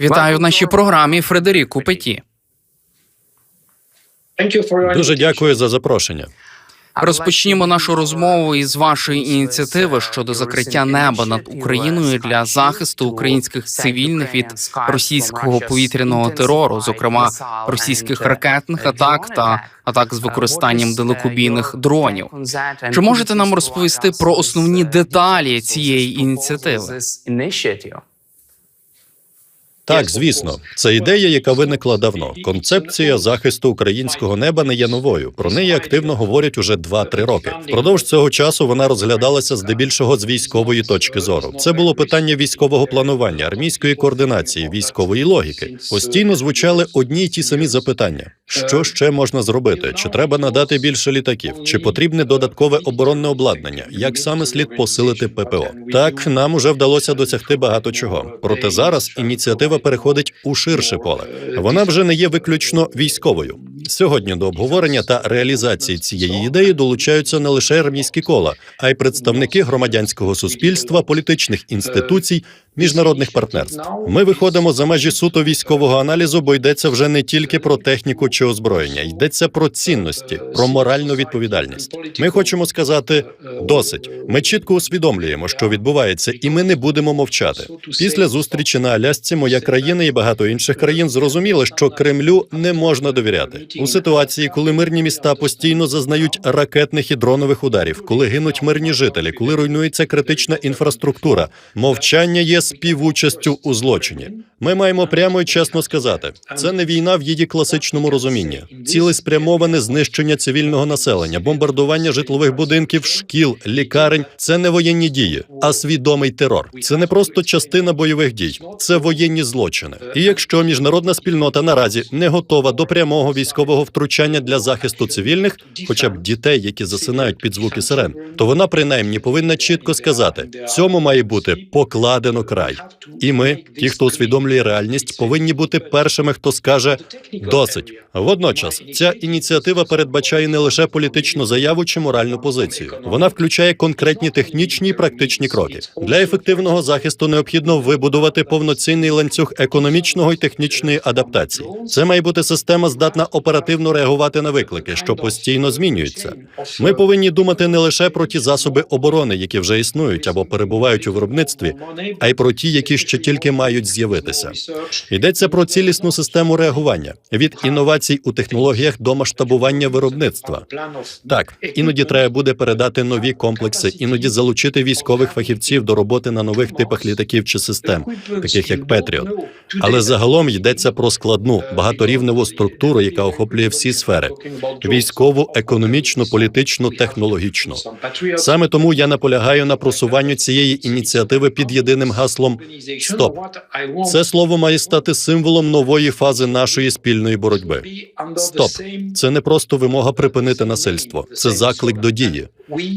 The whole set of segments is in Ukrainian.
Вітаю в нашій програмі Фредеріку Петі. Дуже дякую за запрошення. Розпочнімо нашу розмову із вашої ініціативи щодо закриття неба над Україною для захисту українських цивільних від російського повітряного терору, зокрема російських ракетних атак та атак з використанням далекобійних дронів. Чи можете нам розповісти про основні деталі цієї ініціативи? Так, звісно, це ідея, яка виникла давно. Концепція захисту українського неба не є новою. Про неї активно говорять уже 2-3 роки. Впродовж цього часу вона розглядалася здебільшого з військової точки зору. Це було питання військового планування, армійської координації, військової логіки. Постійно звучали одні й ті самі запитання: що ще можна зробити? Чи треба надати більше літаків? Чи потрібне додаткове оборонне обладнання? Як саме слід посилити ППО? Так нам уже вдалося досягти багато чого. Проте зараз ініціатива переходить у ширше поле. Вона вже не є виключно військовою. Сьогодні до обговорення та реалізації цієї ідеї долучаються не лише армійські кола, а й представники громадянського суспільства, політичних інституцій, міжнародних партнерств. Ми виходимо за межі суто військового аналізу, бо йдеться вже не тільки про техніку чи озброєння, йдеться про цінності, про моральну відповідальність. Ми хочемо сказати досить. Ми чітко усвідомлюємо, що відбувається, і ми не будемо мовчати. Після зустрічі на Алясці моя країна і багато інших країн зрозуміли, що Кремлю не можна довіряти у ситуації, коли мирні міста постійно зазнають ракетних і дронових ударів, коли гинуть мирні жителі, коли руйнується критична інфраструктура. Мовчання є співучастю у злочині. Ми маємо прямо і чесно сказати, це не війна в її класичному розумінні, цілеспрямоване знищення цивільного населення, бомбардування житлових будинків, шкіл, лікарень. Це не воєнні дії, а свідомий терор. Це не просто частина бойових дій, це воєнні злочини. І якщо міжнародна спільнота наразі не готова до прямого військового втручання для захисту цивільних, хоча б дітей, які засинають під звуки сирен, то вона принаймні повинна чітко сказати: цьому має бути покладено край. І ми, ті, хто усвідомлює реальність, повинні бути першими, хто скаже досить. Водночас, ця ініціатива передбачає не лише політичну заяву чи моральну позицію. Вона включає конкретні технічні і практичні кроки. Для ефективного захисту необхідно вибудувати повноцінний ланцюг економічного і технічної адаптації. Це має бути система, здатна оперативно реагувати на виклики, що постійно змінюються. Ми повинні думати не лише про ті засоби оборони, які вже існують або перебувають у виробництві, а й про ті, які ще тільки мають з'явитися. Йдеться про цілісну систему реагування від інновацій у технологіях до масштабування виробництва. Так, іноді треба буде передати нові комплекси, іноді залучити військових фахівців до роботи на нових типах літаків чи систем, таких як Петріот. Але загалом йдеться про складну багаторівневу структуру, яка охоплює всі сфери: військову, економічну, політичну, технологічну. Саме тому я наполягаю на просуванню цієї ініціативи під єдиним гаслом Стоп. Це слово має стати символом нової фази нашої спільної боротьби. Стоп. Це не просто вимога припинити насильство, це заклик до дії.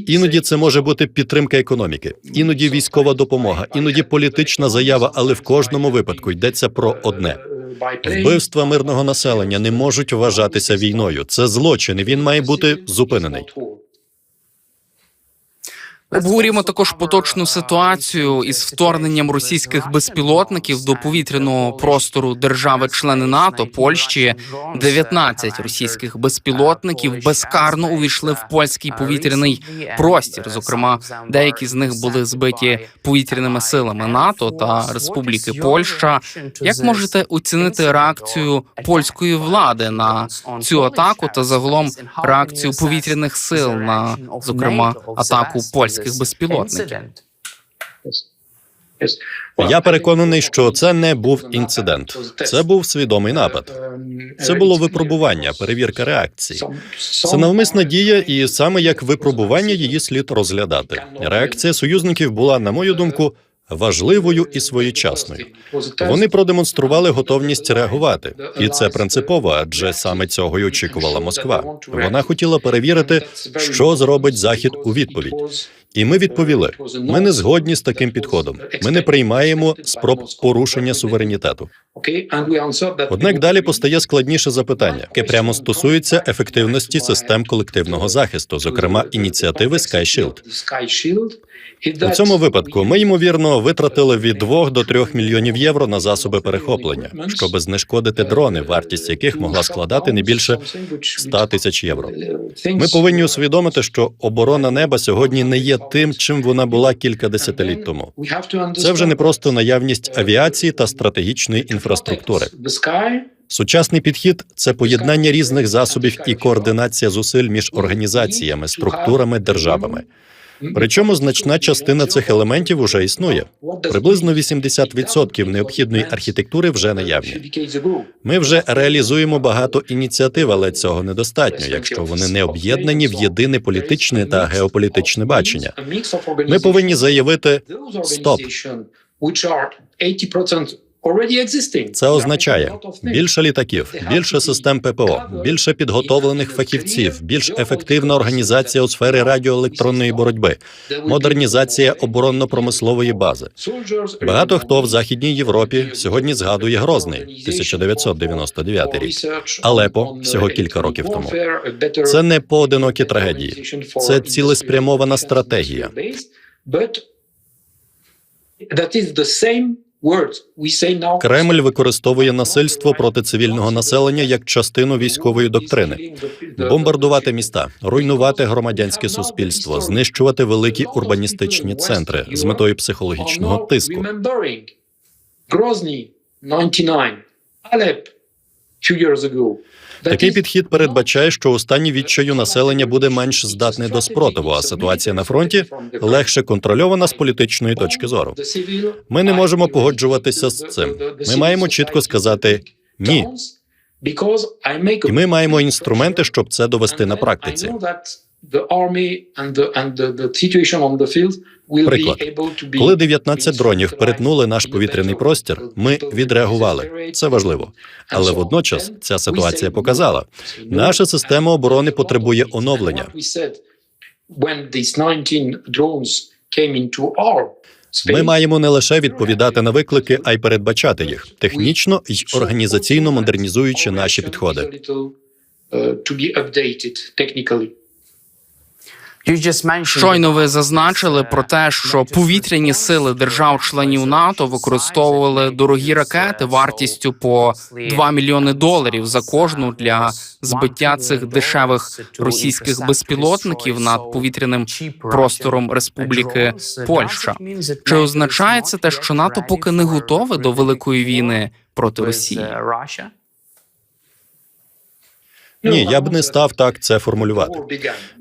Іноді це може бути підтримка економіки, іноді військова допомога, іноді політична заява, але в кожному випадку йдеться про одне. Вбивства мирного населення не можуть вважатися війною. Це злочин, і він має бути зупинений. Обговорюємо також поточну ситуацію із вторгненням російських безпілотників до повітряного простору держави-члени НАТО Польщі. 19 російських безпілотників безкарно увійшли в польський повітряний простір. Зокрема, деякі з них були збиті повітряними силами НАТО та Республіки Польща. Як можете оцінити реакцію польської влади на цю атаку та загалом реакцію повітряних сил на зокрема атаку польських безпілотників? Я переконаний, що це не був інцидент, це був свідомий напад. Це було випробування, перевірка реакції. Це навмисна дія, і саме як випробування її слід розглядати. Реакція союзників була, на мою думку, важливою і своєчасною. Вони продемонстрували готовність реагувати, і це принципово, адже саме цього й очікувала Москва. Вона хотіла перевірити, що зробить захід у відповідь. І ми відповіли: ми не згодні з таким підходом. Ми не приймаємо спроб порушення суверенітету. Однак далі постає складніше запитання, яке прямо стосується ефективності систем колективного захисту, зокрема ініціативи Sky Shield. У цьому випадку ми ймовірно витратили від 2 до 3 мільйонів євро на засоби перехоплення, щоб знешкодити дрони, вартість яких могла складати не більше 100 тисяч євро. Ми повинні усвідомити, що оборона неба сьогодні не є тим, чим вона була кілька десятиліть тому. Це вже не просто наявність авіації та стратегічної інфраструктури. Сучасний підхід це поєднання різних засобів і координація зусиль між організаціями, структурами, державами. Причому значна частина цих елементів уже існує. Приблизно 80% необхідної архітектури вже наявні. Ми вже реалізуємо багато ініціатив, але цього недостатньо, якщо вони не об'єднані в єдине політичне та геополітичне бачення. Ми повинні заявити стоп. Це означає більше літаків, більше систем ППО, більше підготовлених фахівців, більш ефективна організація у сфері радіоелектронної боротьби, модернізація оборонно-промислової бази. Багато хто в західній Європі сьогодні згадує Грозний 1999 рік. Алепо всього кілька років тому. Це не поодинокі трагедії, це цілеспрямована стратегія. Кремль використовує насильство проти цивільного населення як частину військової доктрини. Бомбардувати міста, руйнувати громадянське суспільство, знищувати великі урбаністичні центри з метою психологічного тиску. Грозний 99, Алеп few years ago. Такий підхід передбачає, що у стані відчаю населення буде менш здатне до спротиву, а ситуація на фронті легше контрольована з політичної точки зору. Ми не можемо погоджуватися з цим. Ми маємо чітко сказати ні. І ми маємо інструменти, щоб це довести на практиці. Приклад. Коли 19 дронів перетнули наш повітряний простір, ми відреагували. Це важливо. Але водночас ця ситуація показала, наша система оборони потребує оновлення. Ми маємо не лише відповідати на виклики, а й передбачати їх технічно й організаційно модернізуючи наші підходи. Щойно ви зазначили про те, що повітряні сили держав-членів НАТО використовували дорогі ракети вартістю по 2 мільйони доларів за кожну для збиття цих дешевих російських безпілотників над повітряним простором Республіки Польща. Чи означає це те, що НАТО поки не готове до великої війни проти Росії? Ні, я б не став так це формулювати.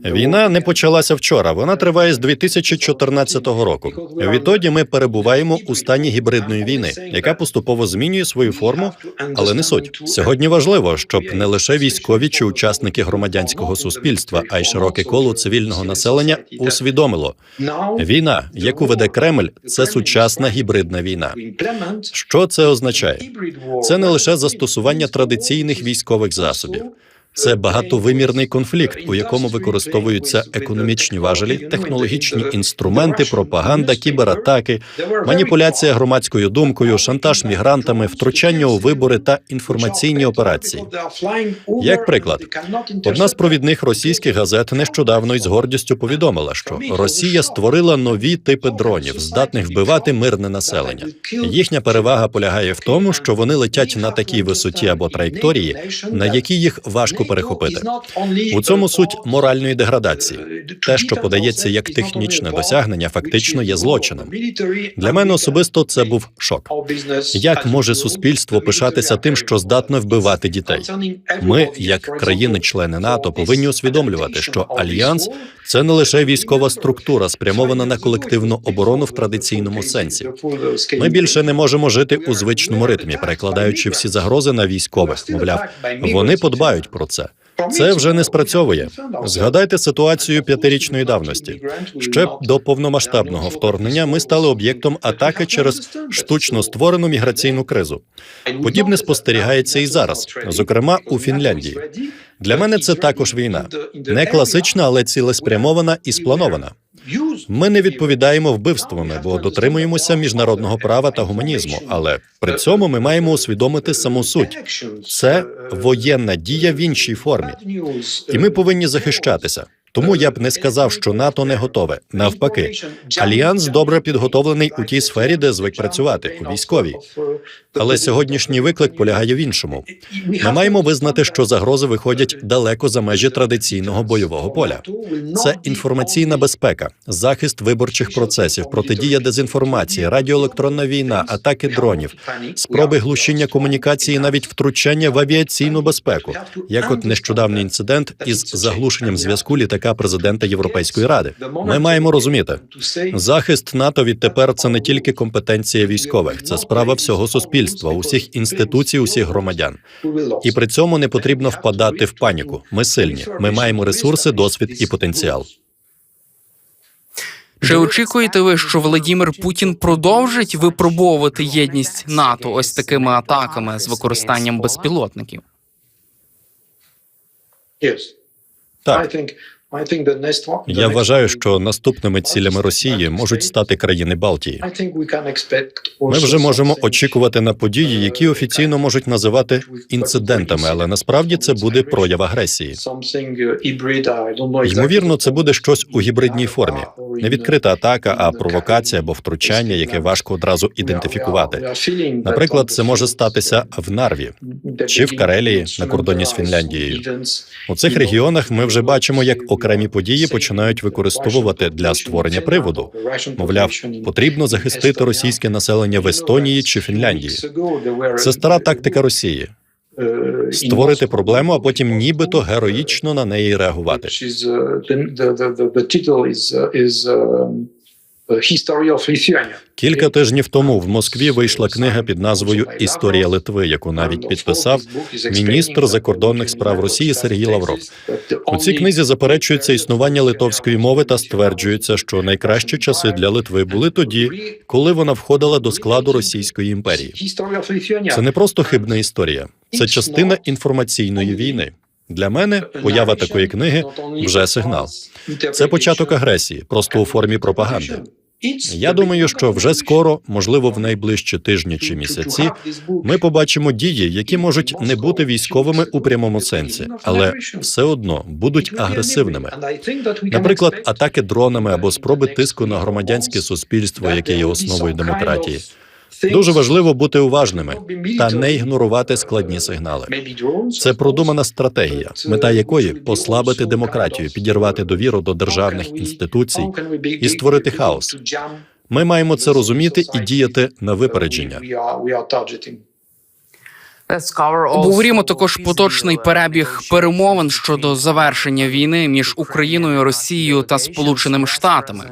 Війна не почалася вчора. Вона триває з 2014 року. Відтоді ми перебуваємо у стані гібридної війни, яка поступово змінює свою форму, але не суть. Сьогодні важливо, щоб не лише військові чи учасники громадянського суспільства, а й широке коло цивільного населення усвідомило. Війна, яку веде Кремль, це сучасна гібридна війна. Що це означає? Це не лише застосування традиційних військових засобів. Це багатовимірний конфлікт, у якому використовуються економічні важелі, технологічні інструменти, пропаганда, кібератаки, маніпуляція громадською думкою, шантаж мігрантами, втручання у вибори та інформаційні операції. Як приклад, одна з провідних російських газет нещодавно із гордістю повідомила, що Росія створила нові типи дронів, здатних вбивати мирне населення. Їхня перевага полягає в тому, що вони летять на такій висоті або траєкторії, на якій їх важко перехопити. У цьому суть моральної деградації. Те, що подається як технічне досягнення, фактично є злочином. Для мене особисто це був шок. Як може суспільство пишатися тим, що здатне вбивати дітей? Ми, як країни-члени НАТО, повинні усвідомлювати, що альянс це не лише військова структура, спрямована на колективну оборону в традиційному сенсі. Ми більше не можемо жити у звичному ритмі, перекладаючи всі загрози на військових. Мовляв, вони подбають про це. Це вже не спрацьовує. Згадайте ситуацію п'ятирічної давності. Ще до повномасштабного вторгнення ми стали об'єктом атаки через штучно створену міграційну кризу. Подібне спостерігається і зараз, зокрема у Фінляндії. Для мене це також війна, не класична, але цілеспрямована і спланована. Ми не відповідаємо вбивствами, бо дотримуємося міжнародного права та гуманізму. Але при цьому ми маємо усвідомити саму суть. Це воєнна дія в іншій формі, і ми повинні захищатися. Тому я б не сказав, що НАТО не готове. Навпаки, альянс добре підготовлений у тій сфері, де звик працювати у військовій. Але сьогоднішній виклик полягає в іншому. Ми маємо визнати, що загрози виходять далеко за межі традиційного бойового поля. Це інформаційна безпека, захист виборчих процесів, протидія дезінформації, радіоелектронна війна, атаки дронів, спроби глушіння комунікації, навіть втручання в авіаційну безпеку, як от нещодавній інцидент із заглушенням зв'язку літака президента Європейської ради. Ми маємо розуміти, захист НАТО відтепер це не тільки компетенція військових, це справа всього суспільства, усіх інституцій, усіх громадян. І при цьому не потрібно впадати в паніку. Ми сильні. Ми маємо ресурси, досвід і потенціал. Чи очікуєте ви, що Владімір Путін продовжить випробовувати єдність НАТО ось такими атаками з використанням безпілотників? Так, я вважаю, що наступними цілями Росії можуть стати країни Балтії. Ми вже можемо очікувати на події, які офіційно можуть називати інцидентами, але насправді це буде прояв агресії. Ймовірно, це буде щось у гібридній формі. Не відкрита атака, а провокація або втручання, яке важко одразу ідентифікувати. Наприклад, це може статися в Нарві чи в Карелії на кордоні з Фінляндією. У цих регіонах ми вже бачимо, як окремі події починають використовувати для створення приводу. Мовляв, потрібно захистити російське населення в Естонії чи Фінляндії. Це стара тактика Росії створити проблему, а потім нібито героїчно на неї реагувати. Кілька тижнів тому в Москві вийшла книга під назвою Історія Литви, яку навіть підписав міністр закордонних справ Росії Сергій Лавров. У цій книзі заперечується існування литовської мови та стверджується, що найкращі часи для Литви були тоді, коли вона входила до складу Російської імперії. Це не просто хибна історія, це частина інформаційної війни. Для мене поява такої книги вже сигнал. Це початок агресії, просто у формі пропаганди. Я думаю, що вже скоро, можливо, в найближчі тижні чи місяці, ми побачимо дії, які можуть не бути військовими у прямому сенсі, але все одно будуть агресивними. Наприклад, атаки дронами або спроби тиску на громадянське суспільство, яке є основою демократії. Дуже важливо бути уважними та не ігнорувати складні сигнали. Це продумана стратегія, мета якої послабити демократію, підірвати довіру до державних інституцій і створити хаос. Ми маємо це розуміти і діяти на випередження. Обговорімо також поточний перебіг перемовин щодо завершення війни між Україною, Росією та Сполученими Штатами.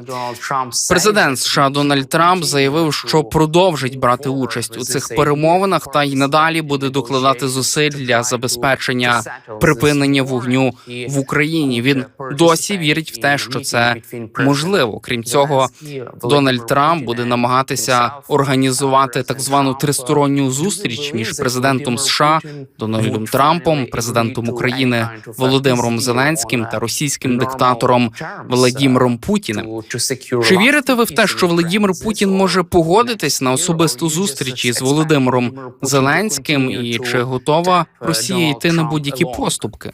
Президент США Дональд Трамп заявив, що продовжить брати участь у цих перемовинах та й надалі буде докладати зусиль для забезпечення припинення вогню в Україні. Він досі вірить в те, що це можливо. Крім цього, Дональд Трамп буде намагатися організувати так звану тристоронню зустріч між президентом США Дональдом Трампом, президентом України Володимиром Зеленським та російським диктатором Владіміром Путіним. Чи вірите ви в те, що Владімир Путін може погодитись на особисту зустріч із Володимиром Зеленським, і чи готова Росія йти на будь-які поступки?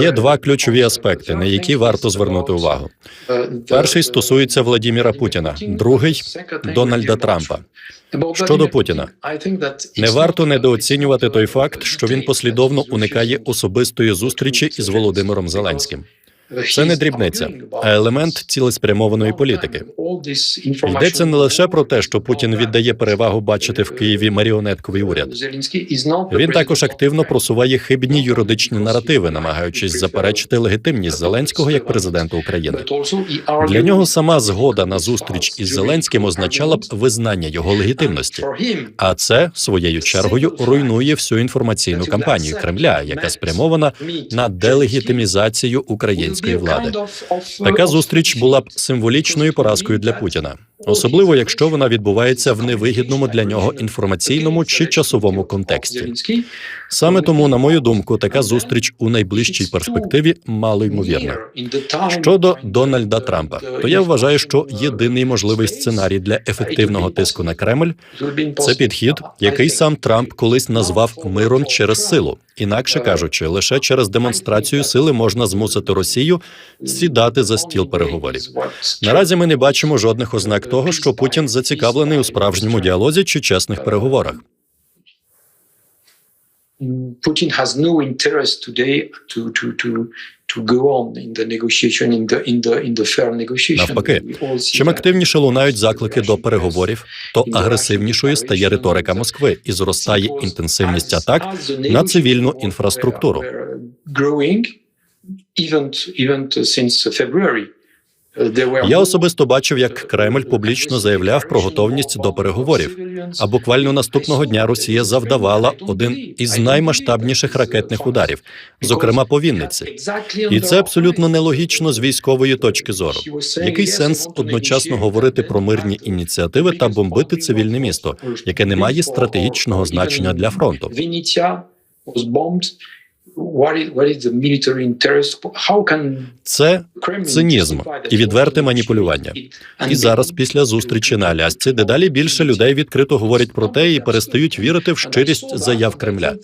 Є два ключові аспекти, на які варто звернути увагу. Перший стосується Владіміра Путіна, другий Дональда Трампа. Щодо Путіна, не варто недооцінювати той факт, що він послідовно уникає особистої зустрічі із Володимиром Зеленським. Це не дрібниця, а елемент цілеспрямованої політики. Йдеться не лише про те, що Путін віддає перевагу бачити в Києві маріонетковий уряд. Він також активно просуває хибні юридичні наративи, намагаючись заперечити легітимність Зеленського як президента України. Для нього сама згода на зустріч із Зеленським означала б визнання його легітимності. А це своєю чергою руйнує всю інформаційну кампанію Кремля, яка спрямована на делегітимізацію української влади. Така зустріч була б символічною поразкою для Путіна. Особливо якщо вона відбувається в невигідному для нього інформаційному чи часовому контексті. Саме тому, на мою думку, така зустріч у найближчій перспективі мало ймовірна. Щодо Дональда Трампа, то я вважаю, що єдиний можливий сценарій для ефективного тиску на Кремль це підхід, який сам Трамп колись назвав миром через силу. Інакше кажучи, лише через демонстрацію сили можна змусити Росію сідати за стіл переговорів. Наразі ми не бачимо жодних ознак того, що Путін зацікавлений у справжньому діалозі чи чесних переговорах. Putin has no interest today to to to to go on in the negotiation in the in the in the fair negotiation. Навпаки, чим активніше лунають заклики до переговорів, то агресивнішою стає риторика Москви і зростає інтенсивність атак на цивільну інфраструктуру. Growing even even since February. Я особисто бачив, як Кремль публічно заявляв про готовність до переговорів. А буквально наступного дня Росія завдавала один із наймасштабніших ракетних ударів, зокрема по Вінниці. І це абсолютно нелогічно з військової точки зору. Який сенс одночасно говорити про мирні ініціативи та бомбити цивільне місто, яке не має стратегічного значення для фронту? Це цинізм і відверте маніпулювання. І зараз, після зустрічі на Алясці, дедалі більше людей відкрито говорять про те і перестають вірити в щирість заяв Кремля.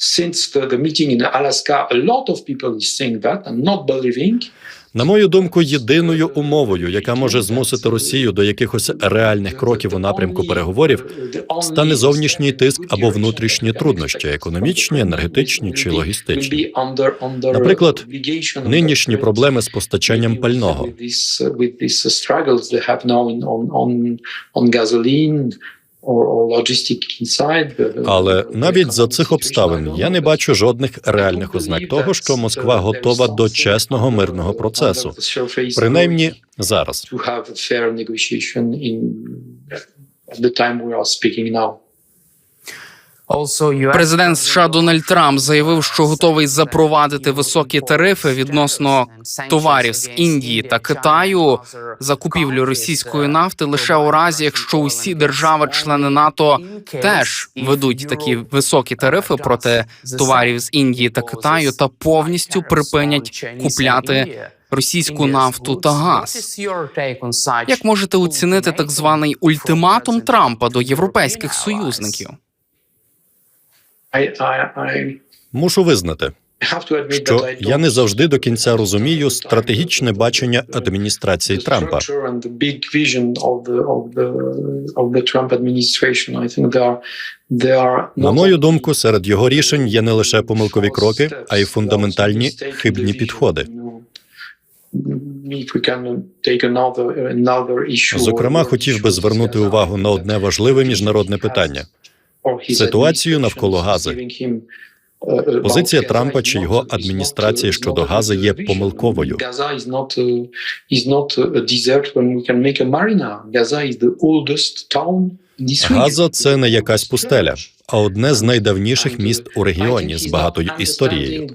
Since the, the meeting in Alaska, a lot of people is saying that and not believing. На мою думку, єдиною умовою, яка може змусити Росію до якихось реальних кроків у напрямку переговорів, стане зовнішній тиск або внутрішні труднощі, економічні, енергетичні чи логістичні. Наприклад, Нинішні проблеми з постачанням пального. Але навіть за цих обставин я не бачу жодних реальних ознак того, що Москва готова до чесного мирного процесу, принаймні зараз. Президент США Дональд Трамп заявив, що готовий запровадити високі тарифи відносно товарів з Індії та Китаю за купівлю російської нафти лише у разі, якщо усі держави-члени НАТО теж ведуть такі високі тарифи проти товарів з Індії та Китаю та повністю припинять купляти російську нафту та газ. Як можете оцінити так званий ультиматум Трампа до європейських союзників? Мушу визнати, що я не завжди до кінця розумію стратегічне бачення адміністрації Трампа. На мою думку, серед його рішень є не лише помилкові кроки, а й фундаментальні хибні підходи. Зокрема, хотів би звернути увагу на одне важливе міжнародне питання. Ситуацію навколо Гази. Позиція Трампа чи його адміністрації щодо Гази є помилковою. Газа це не якась пустеля, а одне з найдавніших міст у регіоні з багатою історією.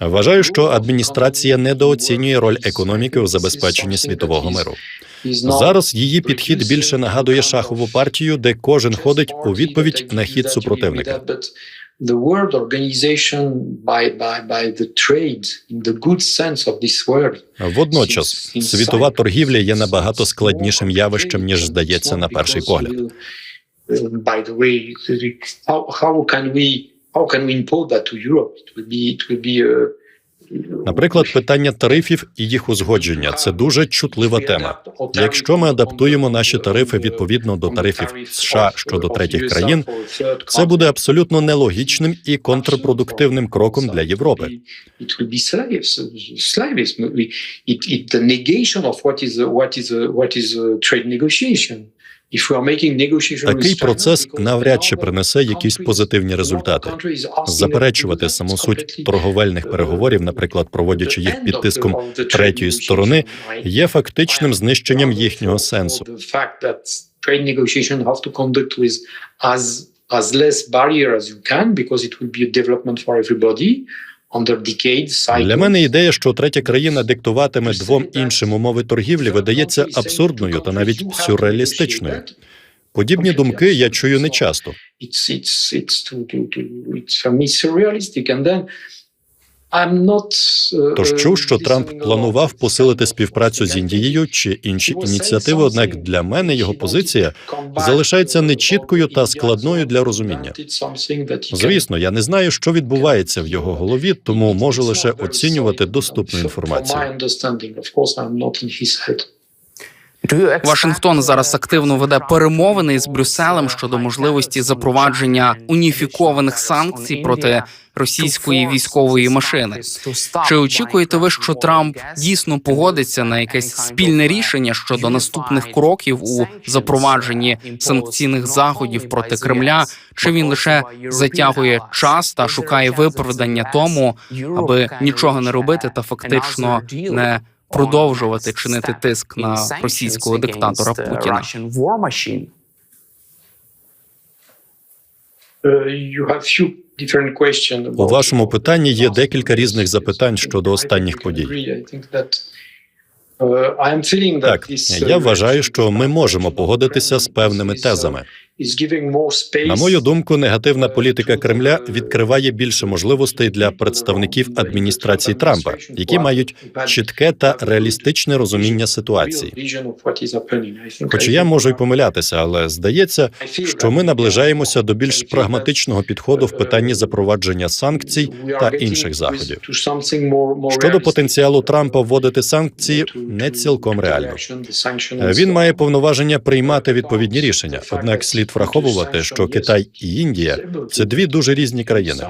Вважаю, що адміністрація недооцінює роль економіки у забезпеченні світового миру. Зараз її підхід більше нагадує шахову партію, де кожен ходить у відповідь на хід супротивника. The World Organization by by by the trade in the good sense of this word Водночас, світова торгівля є набагато складнішим явищем, ніж здається на перший погляд. By the way, how how can we how can we impose that to Europe? It will be it will be uh, Наприклад, питання тарифів і їх узгодження це дуже чутлива тема. Якщо ми адаптуємо наші тарифи відповідно до тарифів США щодо третіх країн, це буде абсолютно нелогічним і контрпродуктивним кроком для Європи. Negation of what is a- what is what is trade negotiation. Такий процес навряд чи принесе якісь позитивні результати. Заперечувати саму суть торговельних uh, переговорів, наприклад, проводячи їх під тиском третьої сторони, є фактичним знищенням їхнього сенсу. as less barrier as you can because it will be a development for everybody. Для мене ідея, що третя країна диктуватиме двом іншим умови торгівлі, видається абсурдною та навіть сюрреалістичною. Подібні думки я чую нечасто. Тож чув, що Трамп планував посилити співпрацю з Індією чи інші ініціативи. Однак для мене його позиція залишається нечіткою та складною для розуміння. Звісно, я не знаю, що відбувається в його голові, тому можу лише оцінювати доступну інформацію. Вашингтон зараз активно веде перемовини із Брюсселем щодо можливості запровадження уніфікованих санкцій проти російської військової машини. Чи очікуєте ви, що Трамп дійсно погодиться на якесь спільне рішення щодо наступних кроків у запровадженні санкційних заходів проти Кремля? Чи він лише затягує час та шукає виправдання тому, аби нічого не робити та фактично не продовжувати чинити тиск на російського диктатора Путіна? Few У вашому питанні є декілька різних запитань щодо останніх подій. uh, Так, я вважаю, що ми можемо погодитися з певними тезами. На мою думку, негативна політика Кремля відкриває більше можливостей для представників адміністрації Трампа, які мають чітке та реалістичне розуміння ситуації. Хоч я можу й помилятися, але здається, що ми наближаємося до більш прагматичного підходу в питанні запровадження санкцій та інших заходів. Щодо потенціалу Трампа вводити санкції, не цілком реально. Він має повноваження приймати відповідні рішення. Однак слід враховувати, що Китай і Індія це дві дуже різні країни.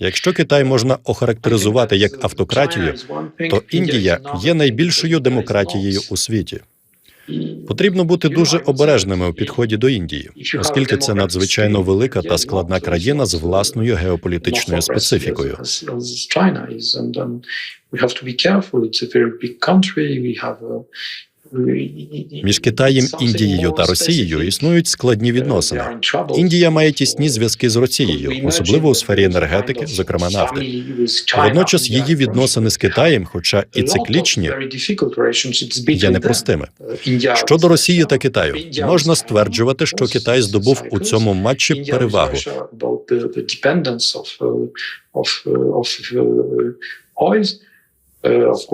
Якщо Китай можна охарактеризувати як автократію, то Індія є найбільшою демократією у світі. Потрібно бути дуже обережними у підході до Індії, оскільки це надзвичайно велика та складна країна з власною геополітичною специфікою. Між Китаєм, Індією та Росією існують складні відносини. Індія має тісні зв'язки з Росією, особливо у сфері енергетики, зокрема нафти. Водночас її відносини з Китаєм, хоча і циклічні, є непростими. Щодо Росії та Китаю, можна стверджувати, що Китай здобув у цьому матчі перевагу.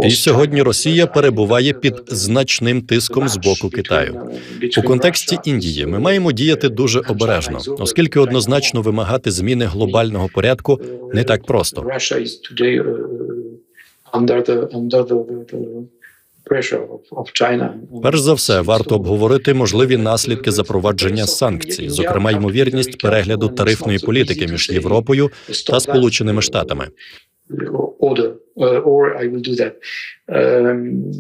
І сьогодні Росія перебуває під значним тиском з боку Китаю. У контексті Індії ми маємо діяти дуже обережно, оскільки однозначно вимагати зміни глобального порядку не так просто. Перш за все, варто обговорити можливі наслідки запровадження санкцій, зокрема ймовірність перегляду тарифної політики між Європою та Сполученими Штатами. Order, uh, or I will do that. Um,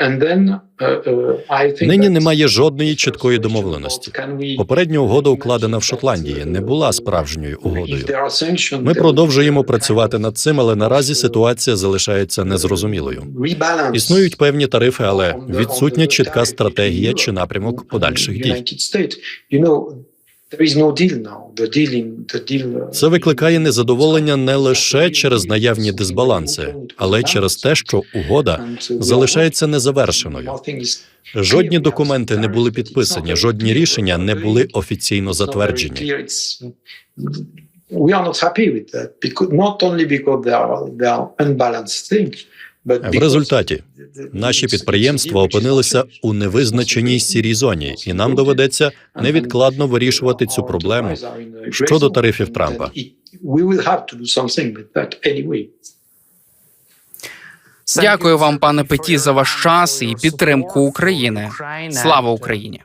and then, uh, uh, I think Нині немає жодної чіткої домовленості. Попередня угода, укладена в Шотландії, не була справжньою угодою. Ми продовжуємо працювати над цим, але наразі ситуація залишається незрозумілою. Існують певні тарифи, але відсутня чітка стратегія чи напрямок подальших дій. Uh, Це викликає незадоволення не лише через наявні дисбаланси, але через те, що угода залишається незавершеною. Жодні документи не були підписані, жодні рішення не були офіційно затверджені. We are not happy with that because not only because they are they are unbalanced things, В результаті наші підприємства опинилися у невизначеній сірій зоні, і нам доведеться невідкладно вирішувати цю проблему щодо тарифів Трампа. Дякую вам, пане Петі, за ваш час і підтримку України. Слава Україні!